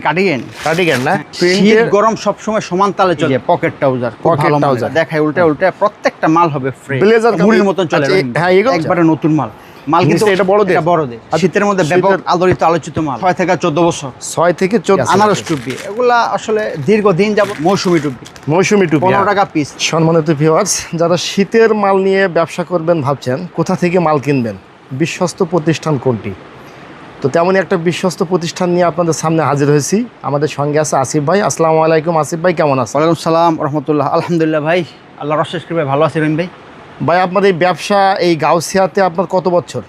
Cardigan cardigan না? শীত প্রিন্টের গরম সবসময় সমান তালে চলে। Pocket trouser Pocket trouser। দেখায় উল্টে উল্টে প্রত্যেকটা মাল হবে ফ্রেশ Blazer মুড়ির মতন চলে এই- রহিম। হ্যাঁ, এগুলো একবারে নতুন মাল। মাল কিন্তু এটা বড়দের? এটা বড়দের। শীতের মধ্যে ব্যাপক শীতের- আলোচিত আলোচিত মাল। ছয় থেকে চোদ্দ বছর। ছয় থেকে চোদ্দ আনারস টুপি। এগুলা আসলে দীর্ঘদিন যাব মৌসুমি টুপি। মৌসুমি টুপি পনেরো হ্যাঁ। টাকা পিস সম্মানিত যারা শীতের মাল নিয়ে ব্যবসা করবেন ভাবছেন কোথা থেকে মাল কিনবেন? বিশ্বস্ত প্রতিষ্ঠান কোনটি? তো তেমনই একটা বিশ্বস্ত প্রতিষ্ঠান নিয়ে আপনাদের সামনে হাজির হয়েছি। আমাদের সঙ্গে আছে আসিফ ভাই। আসসালামু আলাইকুম। আসিফ ভাই কেমন আছেন? ওয়ালাইকুম সালাম রহমতুল্লাহ আলহামদুলিল্লাহ ভাই আল্লাহ রশেষ কৃপায় ভালো আছে ভাই। ভাই আপনার এই ব্যবসা এই গাউসিয়াতে আপনার কত বছর?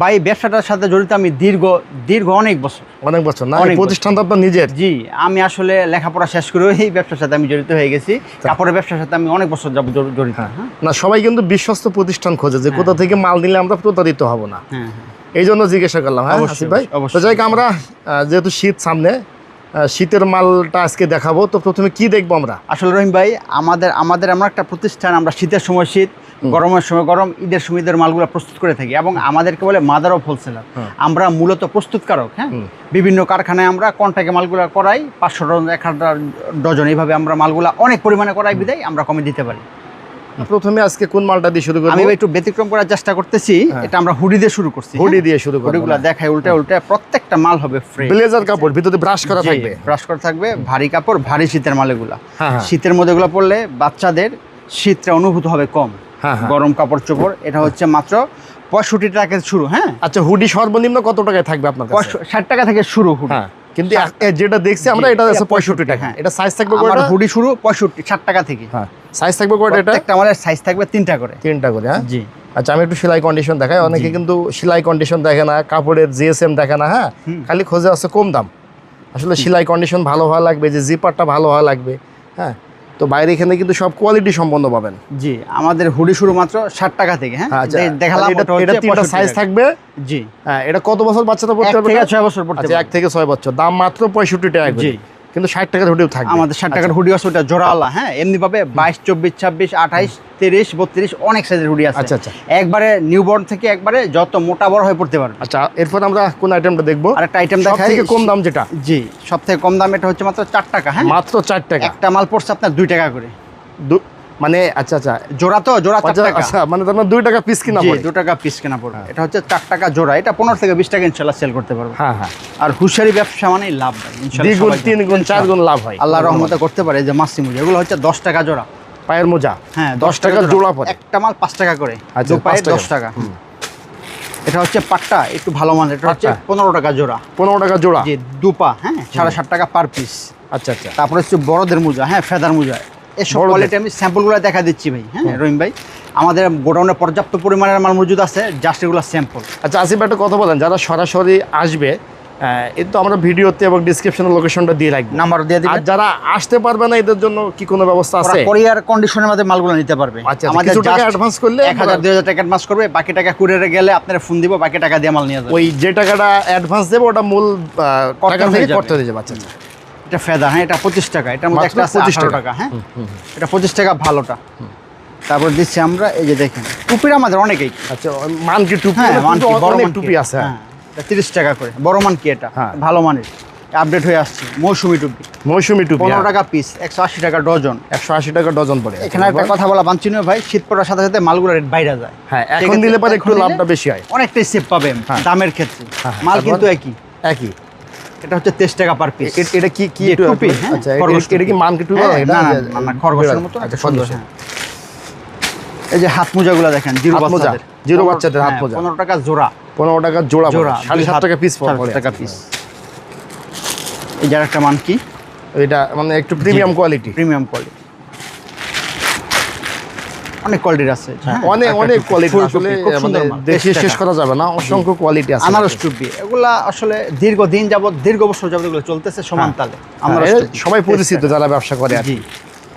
ভাই ব্যবসাটার সাথে জড়িত আমি দীর্ঘ দীর্ঘ অনেক বছর। অনেক বছর না? প্রতিষ্ঠান তো আপনার নিজের। জি আমি আসলে লেখাপড়া শেষ করে এই ব্যবসার সাথে আমি জড়িত হয়ে গেছি। কাপড়ের ব্যবসার সাথে আমি অনেক বছর যাব জড়িত হ্যাঁ। হ্যাঁ। না সবাই কিন্তু বিশ্বস্ত প্রতিষ্ঠান খোঁজে যে কোথা থেকে মাল নিলে আমরা প্রতারিত হব না। হ্যাঁ। এই জন্য জিজ্ঞাসা করলাম হ্যাঁ আসিফ ভাই। তো যাই আমরা যেহেতু শীত সামনে শীতের মালটা আজকে দেখাবো তো প্রথমে কি দেখব আমরা? আসলে রহিম ভাই আমাদের আমাদের এমন একটা প্রতিষ্ঠান আমরা শীতের সময় শীত গরমের সময় গরম ঈদের সময় ঈদের মালগুলো প্রস্তুত করে থাকি এবং আমাদেরকে বলে মাদার অফ হোলসেলার। আমরা মূলত প্রস্তুতকারক হ্যাঁ? বিভিন্ন কারখানায় আমরা কন্ট্যাক্টে মালগুলো করাই পাঁচশো ডজন এক হাজার ডজন এইভাবে আমরা মালগুলা অনেক পরিমাণে করাই বিদায় আমরা কমে দিতে পারি। প্রথমে আজকে কোন মালটা দিয়ে শুরু করব? আমি একটু ব্যতিক্রম করার চেষ্টা করতেছি। হ্যাঁ। এটা আমরা হুডি দিয়ে শুরু করছি হুডি দিয়ে শুরু করব হুডিগুলো দেখায় উল্টে উল্টে প্রত্যেকটা মাল হবে ফ্রেশ ব্লেজার কাপড় ভিতরে ব্রাশ করা থাকবে। ব্রাশ করা থাকবে ভারী কাপড় ভারী শীতের মাল এগুলা হ্যাঁ হ্যাঁ। শীতের মধ্যে এগুলো পড়লে বাচ্চাদের শীতটা অনুভূত হবে কম। হ্যাঁ হ্যাঁ। গরম কাপড় চোপড় এটা হচ্ছে মাত্র পঁয়ষট্টি টাকা শুরু হ্যাঁ? আচ্ছা হুডি সর্বনিম্ন কত টাকায় থাকবে আপনার কাছে? ষাট টাকা থেকে শুরু হুডি। হ্যাঁ কিন্তু যেটা দেখছি আমরা এটা পঁয়ষট্টি টাকা। হ্যাঁ। এটা সাইজ থাকবে হুডি শুরু পঁয়ষট্টি ষাট টাকা থেকে। হ্যাঁ। সাইজ থাকবে কয়টা এটা? প্রত্যেকটা আমাদের সাইজ থাকবে তিনটা করে। তিনটা করে হ্যাঁ? জি। আচ্ছা আমি একটু সেলাই কন্ডিশন দেখাই। অনেকে কিন্তু সেলাই কন্ডিশন দেখে না কাপড়ের জিএসএম দেখে না হ্যাঁ? খালি খোঁজে আছে কম দাম। আসলে সেলাই কন্ডিশন ভালো হওয়া লাগবে যে জিপারটা ভালো হওয়া লাগবে হ্যাঁ? তো বাইরে এখানে কিন্তু সব কোয়ালিটি সম্পন্ন পাবেন। জি আমাদের হুডি শুরু মাত্র ষাট টাকা থেকে হ্যাঁ? আচ্ছা দেখালাম এটা এটা তিনটা সাইজ থাকবে? জি। হ্যাঁ এটা কত বছর বাচ্চাটা পড়তে পারবে? ছয় বছর পড়তে আচ্ছা এক থেকে ছয় বছর। দাম মাত্র পঁয়ষট্টি টাকা জি। কিন্তু ষাট টাকার হুডিও থাকবে। আমাদের ষাট টাকার হুডি আছে ওটা জোড়াওয়ালা হ্যাঁ? এমনি ভাবে বাইশ চব্বিশ ছাব্বিশ আঠাইশ তিরিশ বত্রিশ অনেক সাইজের হুডি আছে। আচ্ছা, আচ্ছা। একবারে নিউবর্ন থেকে একবারে যত মোটা বড় হয়ে পড়তে পারবে। আচ্ছা এরপর আমরা কোন আইটেমটা দেখব? আর একটা আইটেম দেখাই। থেকে কম দাম যেটা? জি সব থেকে কম দাম এটা হচ্ছে মাত্র চার টাকা হ্যাঁ? মাত্র চার টাকা। একটা মাল পড়ছে আপনার দুই টাকা করে। দু- মানে আচ্ছা আচ্ছা জোড়া তো জোড়া চার টাকা। আচ্ছা মানে তোমার দুই টাকা পিস কিনা পড়ে দু টাকা পিস কেনা পড়বে। এটা হচ্ছে চার টাকা জোড়া। এটা পনেরো থেকে বিশ টাকা ইনশাল্লাহ সেল করতে পারব। হ্যাঁ হ্যাঁ। আর হুশিয়ারি ব্যবসা মানেই লাভ ভাই ইনশাল্লাহ দ্বিগুণ তিন গুণ চার গুণ লাভ হয়। আল্লাহ রহমতে করতে পারে যে মাসি মুজা। এগুলো হচ্ছে দশ টাকা জোড়া। পায়ের মোজা? হ্যাঁ দশ টাকা জোড়া। পড়ে। একটা মাল পাঁচ টাকা করে। আচ্ছা, দু পায়ে পাঁচ টাকা। দশ টাকা। এটা হচ্ছে পাট্টা একটু ভালো মানের এটা হচ্ছে। পনেরো টাকা জোড়া। পনেরো টাকা জোড়া? যে দুপা হ্যাঁ সাড়ে সাত টাকা পার পিস আচ্ছা আচ্ছা। তারপরে হচ্ছে বড়দের মোজা হ্যাঁ ফেদার মোজা। এসব কোয়ালিটি আমি স্যাম্পলগুলো দেখা দিচ্ছি ভাই হ্যাঁ রহিম ভাই। আমাদের গোডাউনে পর্যাপ্ত পরিমাণের মাল মজুদ আছে জাস্ট এগুলো স্যাম্পল আচ্ছা আসিফ একটা কথা বলেন যারা সরাসরি আসবে এর তো আমরা ভিডিওতে এবং ডিসক্রিপশনে লোকেশনটা দিয়ে রাখব। নাম্বার দিয়ে আর যারা আসতে পারবে না এদের জন্য কি কোনো ব্যবস্থা আছে? কোরিয়ার কন্ডিশনের মধ্যে মালগুলো নিতে পারবে। আচ্ছা আচ্ছা, কিছু টাকা অ্যাডভান্স করলে এক হাজার দুই হাজার টাকা অ্যাডভান্স করবে বাকি টাকা কুরিয়ারে গেলে আপনারা ফোন দিব বাকি টাকা দিয়ে মাল নিয়ে যাবে। ওই যে টাকাটা অ্যাডভান্স দেবে ওটা মূল টাকা থেকে করতে হয়ে যাবে। আচ্ছা আচ্ছা। এটা ফেদা হ্যাঁ এটা পঁচিশ টাকা এটার মধ্যে একটা 25 টাকা। হ্যাঁ? এটা পঁচিশ টাকা ভালোটা। তারপর দিচ্ছি আমরা এই যে দেখেন টুপির আমাদের অনেকেই। আচ্ছা মানকি টুপি হ্যাঁ মানকি বড় টুপি আছে হ্যাঁ। হ্যাঁ তিরিশ টাকা করে বড় মান কি এটা হ্যাঁ। ভালো মানের। আপডেট হয়ে আসছে মৌসুমি টুপি। মৌসুমি টুপি পনেরো টাকা পিস একশো আশি টাকা ডজন। একশো আশি টাকা ডজন পড়ে এখানে একটা কথা বলা বাঞ্ছনীয় ভাই শীত পড়ার সাথে সাথে মালগুলো রেট বাইরে যায়। হ্যাঁ এখন দিলে পরে একটু লাভটা বেশি হয়। অনেকটাই সেভ পাবেন হ্যাঁ। দামের ক্ষেত্রে। হ্যাঁ, মাল কিন্তু একই। একই। এটা হচ্ছে তেইশ টাকা পার পিস এটা কি কি একটু টুপি, হ্যাঁ, আচ্ছা এটা- কি। মানকি হ্যাঁ, না, না, খরগোশের মতো আচ্ছা সুন্দর। এই যে হাত মোজাগুলো দেখেন জিরো মোজা, জিরো বাচ্চাদের হাত হ্যাঁ, মোজা। পনেরো টাকা জোড়া। পনেরো টাকা জোড়া জোড়া সাড়ে সাত টাকা পিস পনেরো পড়ে টাকা পিস এই যার একটা মান কি? এটা মানে একটু প্রিমিয়াম কোয়ালিটি প্রিমিয়াম কোয়ালিটি অনেক কোয়ালিটির আছে। হ্যাঁ, অনেক অনেক কোয়ালিটি আসলে মানে দেশে শেষ করা যাবে না অসংখ্য কোয়ালিটি আছে। আনারস টুপি এগুলা আসলে দীর্ঘদিন যাবত দীর্ঘ বছর যাবত এগুলো চলতেছে সমান তালে আনারস হ্যাঁ, সবাই পরিচিত যারা ব্যবসা করে আর কি।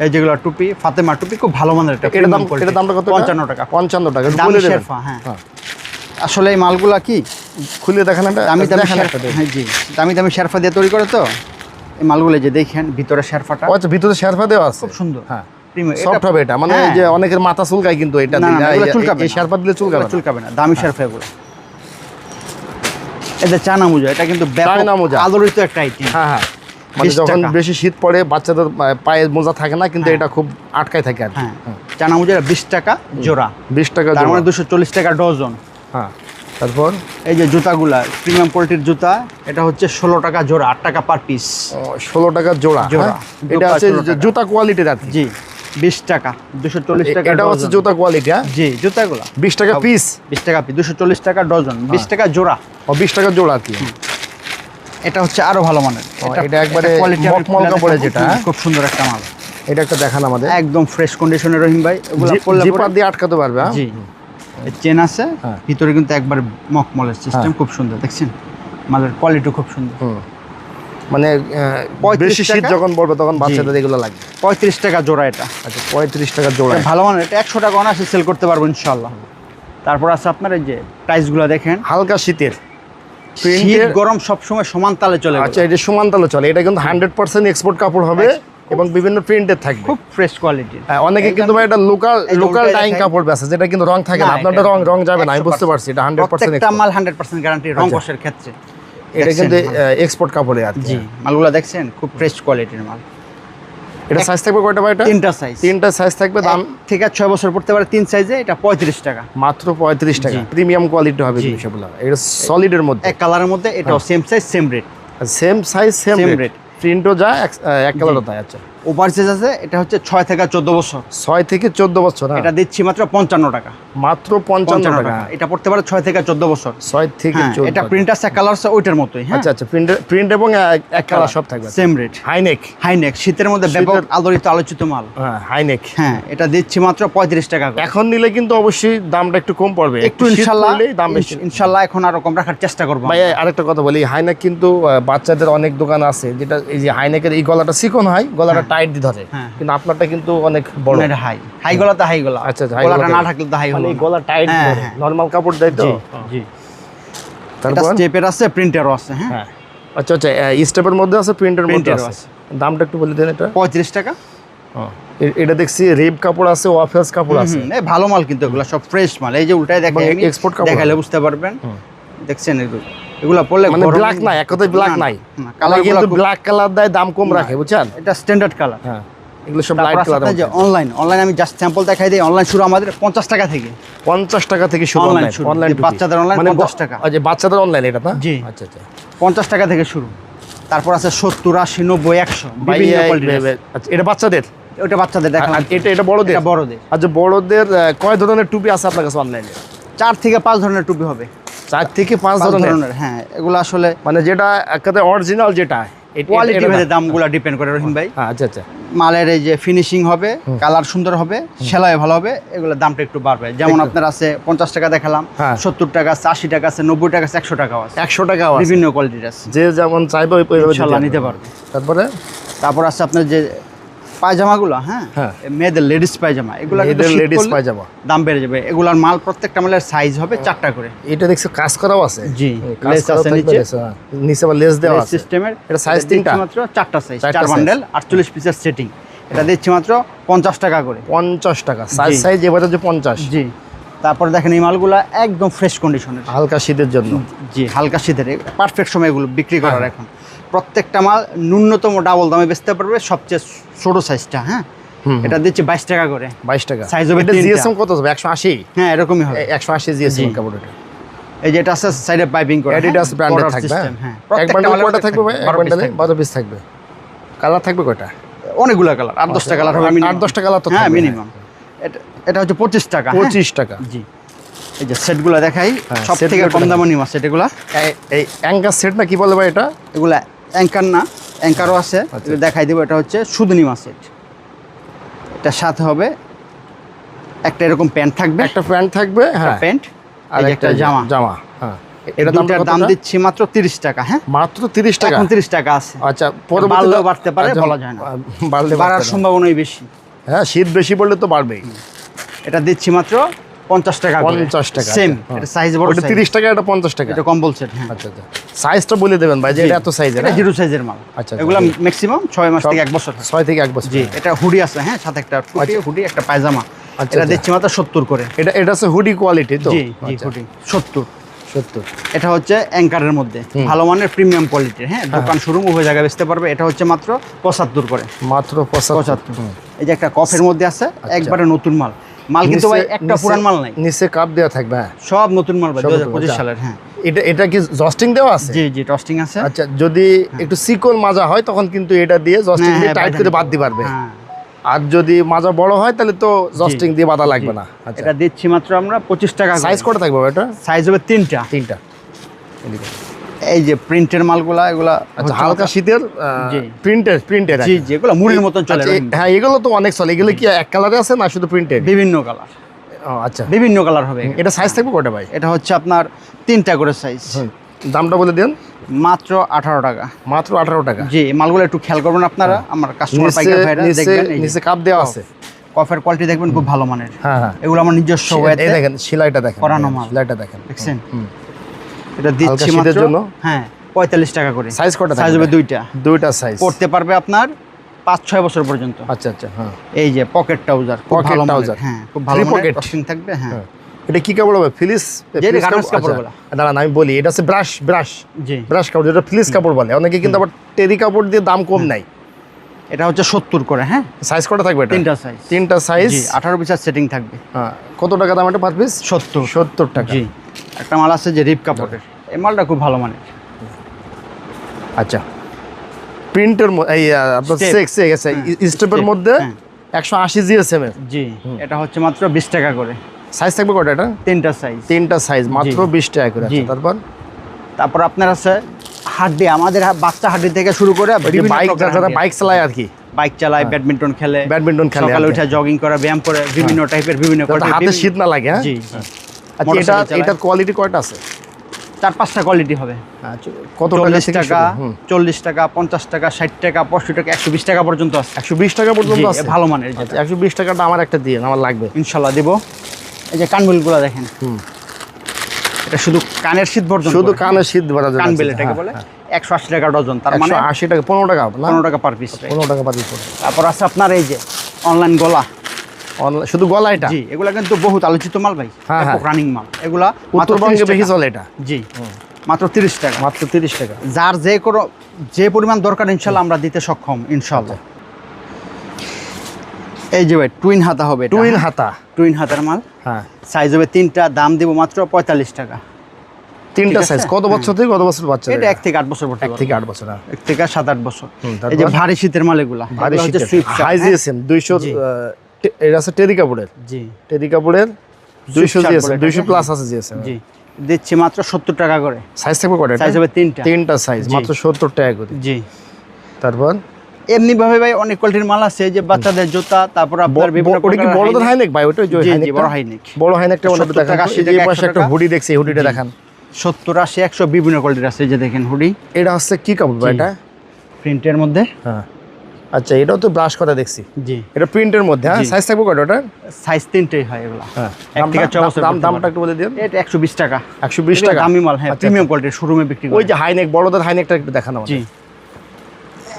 এই যেগুলো টুপি ফাতেমা টুপি খুব ভালো মানের একটা এটার দাম এটার দামটা কত পঞ্চান্ন টাকা। পঞ্চান্ন টাকা একটু দামি শেরফা হ্যাঁ। হ্যাঁ। আসলে এই মালগুলা কি? খুলে দেখেন একটা দামি দামি শেরফা হ্যাঁ জি। দামি দামি শেরফা দিয়ে তৈরি করে তো? এই মালগুলো যে দেখেন ভিতরে শেরফাটা আচ্ছা ভিতরে শেরফা দেওয়া আছে? খুব সুন্দর। হ্যাঁ। প্রিমিয়াম সফট হবে এটা। মানে যে অনেকের মাথা চুলকায় কিন্তু এটা চুলকাবে দিলে চুলকাবে চুলকাবে না দামি এগুলো। এটা চানা মুজা এটা কিন্তু চায়না মোজা। আলোড়িত একটা আইটেম হ্যাঁ হ্যাঁ। মানে যখন বেশি শীত পড়ে বাচ্চাদের পায়ে মোজা থাকে না কিন্তু এটা খুব আটকায় থাকে আর হ্যাঁ। চানা মুজা বিশ টাকা জোড়া। বিশ টাকা তার। মানে দুশো চল্লিশ টাকা ডজন। হ্যাঁ। তারপর? এই যে জুতাগুলা প্রিমিয়াম কোয়ালিটির জুতা এটা হচ্ছে ষোলো টাকা জোড়া আট টাকা পার পিস। ষোলো টাকা জোড়া জোড়া। হ্যাঁ? এটা হচ্ছে জুতা কোয়ালিটির আর জি। বিশ টাকা দুশো চল্লিশ টাকা এটা হচ্ছে জুতা কোয়ালিটি হ্যাঁ? জি জুতাগুলা। বিশ টাকা পিস বিশ টাকা পিস দুশো চল্লিশ টাকা ডজন বিশ টাকা জোড়া। ও বিশ টাকা জোড়া আর কি। এটা হচ্ছে আরও ভালো মানের। এটা একবারে মখমল খুলে যেটা, হ্যাঁ? খুব সুন্দর একটা মাল। এটা একটা দেখান আমাদের। একদম ফ্রেশ কন্ডিশনের রহিম ভাই এগুলো পরলে জিপার দিয়ে আটকাতে পারবে হ্যাঁ? জি চেন আছে হ্যাঁ। ভিতরে কিন্তু একবার মখমলের সিস্টেম হ্যাঁ। খুব সুন্দর দেখছেন? মালের কোয়ালিটি খুব সুন্দর। মানে আহ, 35 বেশি শীত যখন পড়বে তখন বাচ্চাদের এগুলো লাগবে। পঁয়ত্রিশ টাকা জোড়া এটা। আচ্ছা পঁয়ত্রিশ টাকা জোড়া। ভালো মানের এটা একশো টাকা অনায়াসে সেল করতে পারব ইনশাল্লাহ তারপর আছে আপনার এই যে প্রাইসগুলো দেখেন। হালকা শীতের। শীত গরম সব সময় সমান তালে চলে আচ্ছা এটা সমান তালে চলে। এটা কিন্তু হান্ড্রেড পার্সেন্ট এক্সপোর্ট কাপড় হবে এবং বিভিন্ন প্রিন্টের থাকবে। খুব ফ্রেশ হ্যাঁ, অনেকে কিন্তু ভাই এটা লোকাল লোকাল ডাইং কাপড় বেছে যেটা কিন্তু রং থাকে না আপনারটা রং রং যাবে না আমি বুঝতে পারছি এটা হান্ড্রেড পার্সেন্ট মাল হান্ড্রেড পার্সেন্ট গ্যারান্টি রং আচ্ছা। কষের ক্ষেত্রে। এটা? কিন্তু এক্সপোর্ট কাপড়ে আর কি। জি মালগুলো দেখছেন? খুব ফ্রেশ কোয়ালিটির মাল। এটা সাইজ থাকবে কয়টা ভাই এটা? তিনটা সাইজ তিনটা সাইজ থাকবে দাম? থেকে আছে ছয় বছর পড়তে পারে তিন সাইজে এটা পঁয়ত্রিশ টাকা। মাত্র পঁয়ত্রিশ টাকা। প্রিমিয়াম কোয়ালিটি হবে জি। সেগুলো এটা সলিডের মধ্যে। এক কালারের মধ্যে এটাও same size same rate same size same rate. প্রিন্টও যা এক- কালারও তাই আচ্ছা। ওভার সাইজ আছে এটা হচ্ছে ছয় থেকে চোদ্দ বছর। ছয় থেকে চোদ্দ বছর হ্যাঁ। এটা দিচ্ছি মাত্র পঞ্চান্ন টাকা। মাত্র পঞ্চান্ন টাকা। এটা পড়তে পারে ছয় থেকে চোদ্দ বছর। ছয় থেকে হ্যাঁ এটা প্রিন্ট আছে কালার ওইটার মতোই হ্যাঁ? আচ্ছা আচ্ছা প্রিন্ট প্রিন্ট এবং এক- কালার সব থাকবে। সেম রেট হাইনেক হাইনেক শীতের মধ্যে ব্যাপক আলোড়িত আলোচিত মাল। হ্যাঁ হাইনেক হ্যাঁ এটা দিচ্ছি মাত্র পঁয়ত্রিশ টাকা এখন নিলে কিন্তু অবশ্যই দামটা একটু কম পড়বে। একটু ইনশাল্লাহ দাম বেশি। ইনশাল্লাহ এখন আরও কম রাখার চেষ্টা করব ভাই আরেকটা কথা বলি হাইনেক কিন্তু বাচ্চাদের অনেক দোকান আছে যেটা এই যে হাইনেকের এই গলাটা চিকন হয় গলাটা টাইট দিয়ে ধরে। হ্যাঁ। কিন্তু আপনারটা কিন্তু অনেক বড়। হাই হাই গলা তো হাই গলা। আচ্ছা, আচ্ছা, গলাটা না থাকলে তো হাই মানে গলা টাইট হ্যাঁ, হ্যাঁ। নর্মাল কাপড় দেয় তো? জি জি। তারপর? স্টেপের আছে প্রিন্টারও আছে হ্যাঁ? আচ্ছা আচ্ছা স্টেপের মধ্যে আছে প্রিন্টের মধ্যে আছে? দামটা একটু বলে দেন এটা। পঁয়ত্রিশ টাকা। এটা দেখছি রেপ কাপড় আছে ওয়াফেলস কাপড় আছে। ভালো মাল কিন্তু এগুলো সব ফ্রেশ মাল। এই যে এবং আমি export কাপড়। দেখাইলে বুঝতে পারবেন। দেখছেন এগুলো এগুলো পড়লে মানে ব্ল্যাক নাই এক কথায় ব্ল্যাক নাই। কালার কিন্তু ব্ল্যাক কালার দেয় দাম কম রাখে বুঝছেন? এটা স্ট্যান্ডার্ড কালার হ্যাঁ। এগুলো সব লাইট কালার যে অনলাইন অনলাইন আমি জাস্ট স্যাম্পল দেখাই দিই অনলাইন শুরু আমাদের পঞ্চাশ টাকা থেকে। পঞ্চাশ টাকা থেকে শুরু অনলাইন অনলাইন বাচ্চাদের online 50 টাকা। আচ্ছা বাচ্চাদের অনলাইন এটা না? জি। আচ্ছা আচ্ছা। পঞ্চাশ টাকা থেকে শুরু। তারপর আছে সত্তর আশি নব্বই একশো ভাই, বিভিন্ন এই- quality আছে। আচ্ছা এটা বাচ্চাদের? ওটা বাচ্চাদের দেখালাম এটা এটা বড়দের? এটা বড়দের। আচ্ছা বড়দের কয় ধরনের টুপি আছে আপনার কাছে অনলাইনে চার থেকে পাঁচ ধরনের টুপি হবে। চার থেকে পাঁচ ধরনের? হ্যাঁ এগুলো আসলে মানে যেটা একেবারে অরিজিনাল যেটা? কোয়ালিটি ভেদে দামগুলো ডিপেন্ড করে রহিম ভাই। হ্যাঁ, আচ্ছা আচ্ছা। মালের এই যে ফিনিশিং হবে কালার সুন্দর হবে সেলাই ভালো হবে এগুলোর দামটা একটু বাড়বে। যেমন আপনার আছে পঞ্চাশ টাকা দেখালাম হ্যাঁ। সত্তর টাকা আছে আশি টাকা আছে নব্বই টাকা আছে একশো টাকা আছে। একশো টাকা বিভিন্ন কোয়ালিটির আছে। যে যেমন চাইবে ওই-। নিতে পারবে। তারপরে? তারপর আছে আপনার যে পায়জামাগুলো হ্যাঁ? হ্যাঁ। মেয়েদের লেডিস পায়জামা এগুলো লেডিস পায়জামা। দাম বেড়ে যাবে। এগুলার মাল প্রত্যেকটা মালের সাইজ হবে চারটা করে। এটা দেখছ কাজ করাও আছে? জি, লেস আছে নিচে। হ্যাঁ। নিচে আবার লেস দেওয়া আছে। সিস্টেমের এটা size তিনটা? মাত্র চারটা সাইজ চার বান্ডেল আটচল্লিশ পিসের সেটিং এটা দিচ্ছি মাত্র পঞ্চাশ টাকা করে। পঞ্চাশ টাকা। সাইজ সাইজ এবারে যে পঞ্চাশ। জি। তারপর দেখেন এই মালগুলা একদম ফ্রেশ কন্ডিশনের হালকা শীতের জন্য। জি হালকা শীতের। পারফেক্ট সময় এগুলো বিক্রি হ্যাঁ। করার এখন। প্রত্যেকটা মাল ন্যূনতম ডাবল দামে বেচতে পারবে সবচেয়ে ছোট সাইজটা হ্যাঁ? এটা দিচ্ছে বাইশ টাকা করে। বাইশ টাকা। সাইজ হবে এটা জিএসএম কত হবে? একশো আশি? হ্যাঁ এরকমই হবে। একশো আশি জিএসএম। কাপড় এটা। এই যে এটা আছে সাইডে পাইপিং করা অ্যাডিডাস ব্র্যান্ডের থাকবে হ্যাঁ। হ্যাঁ। প্রত্যেকটা মালের থাকবে ভাই এক বান্ডেলে থাকবে। বারো পিস থাকবে। কালার থাকবে কয়টা? অনেকগুলো কালার আট দশটা কালার হবে আট- দশটা কালার তো হ্যাঁ মিনিমাম এটা এটা হচ্ছে পঁচিশ টাকা হ্যাঁ? পঁচিশ টাকা। জি। এই যে সেটগুলো দেখাই হ্যাঁ, সব থেকে কম। দামি মাছ সেটগুলা এই- এই অ্যাঙ্কার সেট না কি বলে ভাই এটা? এগুলা অ্যাঙ্কার না অ্যাঙ্কারও আছে। আচ্ছা। দেখাই দেবো এটা হচ্ছে সুদনি মাছ সেট এটা সাথে হবে একটা এরকম প্যান্ট থাকবে। একটা প্যান্ট থাকবে হ্যাঁ। প্যান্ট আর একটা জামা। জামা হ্যাঁ। এটা দুটার দাম দিচ্ছি মাত্র তিরিশ টাকা হ্যাঁ। মাত্র তিরিশ টাকা? এখন তিরিশ টাকা আছে। আচ্ছা পরবর্তীতে বাড়তে পারে, আচ্ছা, বলা যায় না। বাড়লে বাড়ার সম্ভাবনাই বেশি। হ্যাঁ শীত বেশি পড়লে তো বাড়বেই। এটা দিচ্ছি মাত্র পঞ্চাশ টাকা পঞ্চাশ টাকা সেম আচ্ছা, হ্যাঁ। এটা সাইজ বড় ওটা size। তিরিশ টাকা এটা পঞ্চাশ টাকা। এটা কম্বল সেট হ্যাঁ। আচ্ছা আচ্ছা। সাইজটা বলে দেবেন ভাই যে এটা এত সাইজের এটা জিরো সাইজের মাল। আচ্ছা, আচ্ছা। এগুলো ম্যাক্সিমাম ছয় মাস থেকে এক বছর। ছয় থেকে এক বছর জি এটা হুডি আছে হ্যাঁ সাথে একটা টুপি হুডি একটা পায়জামা। আচ্ছা, এটা আচ্ছা। দিচ্ছি মাত্র সত্তর করে। এটা এটা হচ্ছে হুডি কোয়ালিটি তো? জি জি আচ্ছা। হুডি সত্তর। সত্তর। এটা হচ্ছে অ্যাঙ্কারের মধ্যে। ভালো মানের প্রিমিয়াম কোয়ালিটির হ্যাঁ? দোকান শোরুম উভয় জায়গায় বেচতে পারবে। এটা হচ্ছে মাত্র পঁচাত্তর করে। মাত্র পঁচাত্তর। এই যে একটা কফের মধ্যে আছে একবারে নতুন মাল। মাল কিন্তু ভাই একটা পুরান মাল নাই। নিচে কাপ দেওয়া থাকবে হ্যাঁ। সব নতুন মাল ভাই সব দু নতুন, পঁচিশ আচ্ছা। সালের হ্যাঁ। এটা এটা কি জস্টিং দেওয়া আছে? জি জি টস্টিং আছে। আচ্ছা যদি একটু সিকল মাজা হয় তখন কিন্তু এটা দিয়ে জস্টিং হ্যাঁ, দিয়ে হ্যাঁ, টাইট করে বাঁধতে পারবে হ্যাঁ। আর যদি মাজা বড় হয় তাহলে তো জস্টিং দিয়ে বাঁধা লাগবে না। আচ্ছা। এটা দিচ্ছি মাত্র আমরা পঁচিশ টাকা সাইজ কত থাকবে এটা? সাইজ হবে তিনটা। তিনটা। এদিকে। এই যে প্রিন্টের মালগুলা এগুলা হালকা শীতের। প্রিন্টের প্রিন্টের জি এগুলো মুড়ির মতন চলে আচ্ছা, হ্যাঁ এগুলো তো অনেক চলে। এগুলো কি এক কালারে আছে না শুধু প্রিন্টেড বিভিন্ন কালার আচ্ছা। বিভিন্ন কালার হবে এটা সাইজ থাকবে কটা ভাই? এটা হচ্ছে আপনার তিনটা করে সাইজ দামটা বলে দেন। মাত্র আঠারো টাকা। মাত্র আঠারো টাকা। জি মালগুলো একটু খেয়াল করবেন আপনারা। আমার কাস্টমার পাইকার ভাইরা দেখবেন নিচে কাপ দেওয়া আছে। কফের কোয়ালিটি দেখবেন খুব ভালো মানের। হ্যাঁ হ্যাঁ। এগুলো আমার নিজস্ব দেখেন সেলাইটা দেখেন। করানো মাল। সেলাইটা দেখেন। দেখছেন। এটা দিচ্ছি শীতের মাত্র। জন্য? হ্যাঁ পঁয়তাল্লিশ টাকা করে। সাইজ কটা সাইজ হবে দুইটা। দুইটা সাইজ পড়তে পারবে আপনার পাঁচ ছয় বছর পর্যন্ত। আচ্ছা আচ্ছা হ্যাঁ। এই যে পকেট ট্রাউজার Pocket trouser। হ্যাঁ খুব ভালো মানের থাকবে হ্যাঁ। হ্যাঁ। এটা কি কাপড় হবে? ফিলিস বলা। দাঁড়ান আমি বলি এটা হচ্ছে ব্রাশ ব্রাশ জি। ব্রাশ কাপড় যেটা ফিলিস কাপড় বলে। অনেকে কিন্তু আবার টেরি কাপড় দিয়ে দাম কম নাই এটা হচ্ছে সত্তর করে হ্যাঁ। সাইজ কটা থাকবে এটা? তিনটা সাইজ তিনটা সাইজ আঠারো পিসের সেটিং থাকবে। হ্যাঁ। কত টাকা দাম এটা পার পিস সত্তর। সত্তর টাকা। জি। একটা মাল আছে যে রিপ কাপড়ের। এই মালটা খুব ভালো মানের। আচ্ছা। প্রিন্টের এই আপনার। সেক্স গেছে স্টেপের মধ্যে হ্যাঁ। একশো আশি জিএসএম এর। জি এটা হচ্ছে মাত্র বিশ টাকা করে। সাইজ থাকবে কটা এটা? তিনটা সাইজ তিনটা সাইজ মাত্র বিশ টাকা করে। তারপর? তারপর আপনার আছে হাড্ডি। আমাদের বাচ্চা হাড্ডি থেকে শুরু করে বাইক যারা বাইক চালায় আর কি। বাইক চালায় ব্যাডমিন্টন খেলে। ব্যাডমিন্টন খেলে সকালে উঠে জগিং করে ব্যায়াম করে বিভিন্ন টাইপের বিভিন্ন যাতে হাতে শীত না লাগে হ্যাঁ? জি। আচ্ছা এটা এটার কোয়ালিটি কয়টা আছে? চার পাঁচটা কোয়ালিটি হবে। আচ্ছা, কত টাকা চল্লিশ টাকা চল্লিশ টাকা পঞ্চাশ টাকা ষাট টাকা পঁয়ষট্টি টাকা একশো বিশ টাকা পর্যন্ত আছে। একশো বিশ টাকা পর্যন্ত আছে? ভালো মানের আচ্ছা একশো বিশ টাকাটা আমার একটা দিয়ে আমার লাগবে। ইনশাল্লাহ দেবো। এই যে কানবেলগুলো দেখেন। এটা শুধু কানের শীত বর্জন শুধু করে। কানে শীত কানবেল এটাকে বলে একশো আশি টাকা ডজন তার মানে আশি টাকা পনেরো টাকা পনেরো টাকা পার পিস পনেরো টাকা পার পিস তারপর আছে আপনার এই যে অনলাইন গলা। শুধু গলা এটা জি এগুলা কিন্তু বহুত আলোচিত মাল ভাই। হ্যাঁ, হ্যাঁ। রানিং মাল। এগুলা উত্তরবঙ্গে বেশি চলে এটা? জি মাত্র তিরিশ টাকা। মাত্র তিরিশ টাকা। যার যে কোনো যে পরিমাণ দরকার ইনশাল্লাহ আমরা দিতে সক্ষম ইনশাল্লাহ। এই যে ভাই টুইন হাতা হবে এটা, টুইন হ্যাঁ? হাতা? টুইন হাতার মাল। হ্যাঁ। সাইজ হবে তিনটা দাম দিব মাত্র পঁয়তাল্লিশ টাকা। তিনটা সাইজ কত বছর থেকে কত বছর বাচ্চা এটা এক থেকে আট বছর এক থেকে আট বছর হ্যাঁ। এক থেকে সাত আট বছর। এই যে ভারী শীতের মাল এগুলা। ভারী শীতের। হ্যাঁ? দুইশো। এটা আছে টেরি কাপড়ের জি। টেরি কাপড়ের দুইশো বলে দুইশো প্লাস আছে জিএসএম জি। দিচ্ছি মাত্র সত্তর টাকা করে। সাইজ থাকবে কটা? সাইজ হবে তিনটা। তিনটা সাইজ মাত্র সত্তর টাকা করে। জি। তারপর? এমনি ভাবে ভাই অনেক কোয়ালিটির মাল আছে যে বাচ্চাদের জুতা তারপর আপনার বিভিন্ন ওটা কি বড়দের হাইনেক? ভাই? ওটা যে হাইনেকটা? বড় হাইনেক। বড় হাইনেকটা 70 দেখান। 80 এই পাশে একটা হুডি দেখছি হুডিটা। দেখান। সত্তর আশি একশো বিভিন্ন কোয়ালিটির আছে যে দেখেন হুডি। এটা হচ্ছে কি কাপড় ভাই এটা? প্রিন্টের মধ্যে? হ্যাঁ। আচ্ছা এটাও তো ব্রাশ করা দেখছি। জি। এটা প্রিন্টের মধ্যে হ্যাঁ? সাইজ থাকবে ওটা সাইজ তিনটেই হয় এগুলো। হ্যাঁ। এক থেকে ছয় বছর দাম দামটা একটু বলে দিন এটা একশো বিশ টাকা। একশো বিশ টাকা? দামি মাল হ্যাঁ প্রিমিয়াম কোয়ালিটির শোরুমে বিক্রি। ওই যে হাইনেক বড়দের হাইনেকটা একটু দেখানো জি।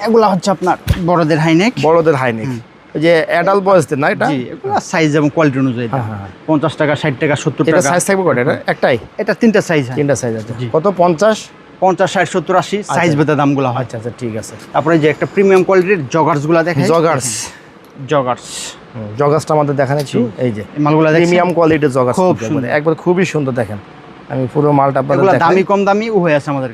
এগুলা হচ্ছে আপনার বড়দের হাইনেক বড়দের হাইনেক ওই যে অ্যাডাল বয়সদের না এটা? জি এগুলো সাইজ এবং কোয়ালিটি অনুযায়ী। হ্যাঁ, হ্যাঁ, হ্যাঁ। পঞ্চাশ টাকা ষাট টাকা সত্তর এটা টাকা। সাইজ থাকবে কটা এটা? একটাই? এটা তিনটা সাইজ তিনটা সাইজ আছে। কত? পঞ্চাশ? পঞ্চাশ ষাট সত্তর আশি সাইজ ভেদে দামগুলো হয়। আচ্ছা আচ্ছা ঠিক আছে। তারপরে যে একটা প্রিমিয়াম কোয়ালিটির জগার্সগুলা দেখেন। জগার্স জগার্স জগার্সটা আমাদের দেখান এই যে মালগুলো প্রিমিয়াম কোয়ালিটির জগার্স খুব সুন্দর। একবার খুবই সুন্দর দেখেন। আমি পুরো মালটা আপনাদের দামি কম দামি হয়ে আছে আমাদের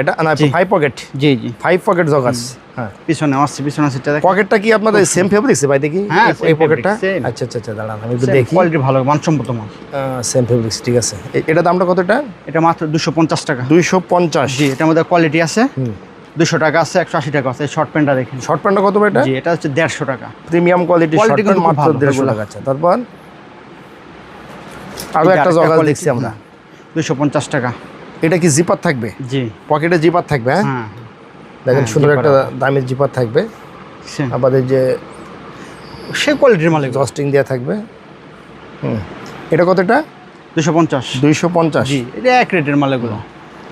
এটা? না ফাইভ পকেট জি জি। ফাইভ পকেট জগার্স হ্যাঁ। পিছনে আসছে পিছনে সেটা পকেটটা কি আপনাদের সেম ফেব্রিক্স ভাই দেখি হ্যাঁ, এই- পকেটটা আচ্ছা আচ্ছা আচ্ছা দাঁড়ান আমি একটু দেখি। কোয়ালিটি ভালো মানসম্মত মাল। সেম ফেব্রিক্স ঠিক আছে। এটা দামটা কতটা এটা? মাত্র দুশো পঞ্চাশ টাকা। দুইশো পঞ্চাশ। জি এটার মধ্যে কোয়ালিটি আছে। দুশো টাকা আছে একশো আশি টাকা আছে। শর্ট প্যান্টটা দেখেন। শর্ট প্যান্টটা কত এটা? জি এটা হচ্ছে দেড়শো টাকা। প্রিমিয়াম কোয়ালিটি শর্ট প্যান্ট মাত্র দেড়শো টাকা আচ্ছা তারপর? আরও একটা জগার্স দেখছি আমরা। দুশো পঞ্চাশ টাকা। এটা কি জিপার থাকবে? জি। পকেটে জিপার থাকবে হ্যাঁ? হ্যাঁ। দেখেন হ্যাঁ, সুন্দর একটা দামের জিপার থাকবে। আমাদের যে সে কোয়ালিটির মালিক জস্টিং দেওয়া থাকবে। হুম। এটা কতটা দুশো পঞ্চাশ। দুইশো পঞ্চাশ। জি এটা এক রেটের মাল এগুলো।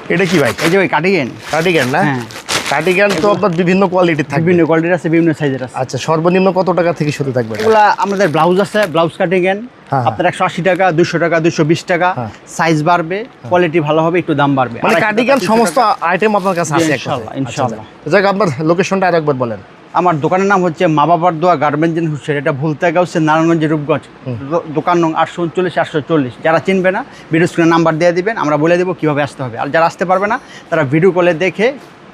এটা কি ভাই? এই যে ভাই কাটিগেন কাটিগেন না? হ্যাঁ। কার্ডিগান তো আপনার বিভিন্ন কোয়ালিটির থাকবে। বিভিন্ন কোয়ালিটির আছে বিভিন্ন সাইজের আছে। আচ্ছা সর্বনিম্ন কত টাকা থেকে শুরু থাকবে? এগুলা আমাদের ব্লাউজ আছে ব্লাউজ কাটিং হ্যাঁ। আপনার একশো আশি টাকা দুশো টাকা দুশো বিশ টাকা। হ্যাঁ। সাইজ বাড়বে কোয়ালিটি ভালো হবে একটু দাম বাড়বে। মানে কার্ডিগান সমস্ত আইটেম আপনার কাছে আছে এক ইনশাল্লাহ, আচ্ছা। আচ্ছা। যাক আপনার লোকেশনটা আরেকবার বলেন। আমার দোকানের নাম হচ্ছে মা বাবার দোয়া গার্মেন্টস এন্ড হুসের এটা ভুলতে হচ্ছে নারায়ণগঞ্জ রূপগঞ্জ দোকান নং আটশো উনচল্লিশ আটশো চল্লিশ। যারা চিনবে না ভিডিও স্ক্রিনে নাম্বার দিয়ে দিবেন আমরা বলে দেবো কীভাবে আসতে হবে। আর যারা আসতে পারবে না তারা ভিডিও কলে দেখে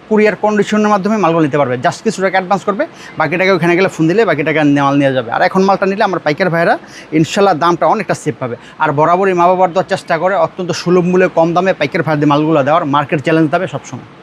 কুরিয়ার কন্ডিশনের মাধ্যমে মালগুলো নিতে পারবে। জাস্ট কিছু টাকা অ্যাডভান্স করবে বাকি টাকা ওখানে গেলে ফোন দিলে বাকি টাকা মাল নিয়ে যাবে। আর এখন মালটা নিলে আমার পাইকার ভাইরা ইনশাল্লাহ দামটা অনেকটা সেফ পাবে। আর বরাবরই মা বাবার দেওয়ার চেষ্টা করে, অত্যন্ত সুলভ মূল্যে কম দামে পাইকার ভাইদের মালগুলো দেওয়ার মার্কেট চ্যালেঞ্জ দেবে সবসময়।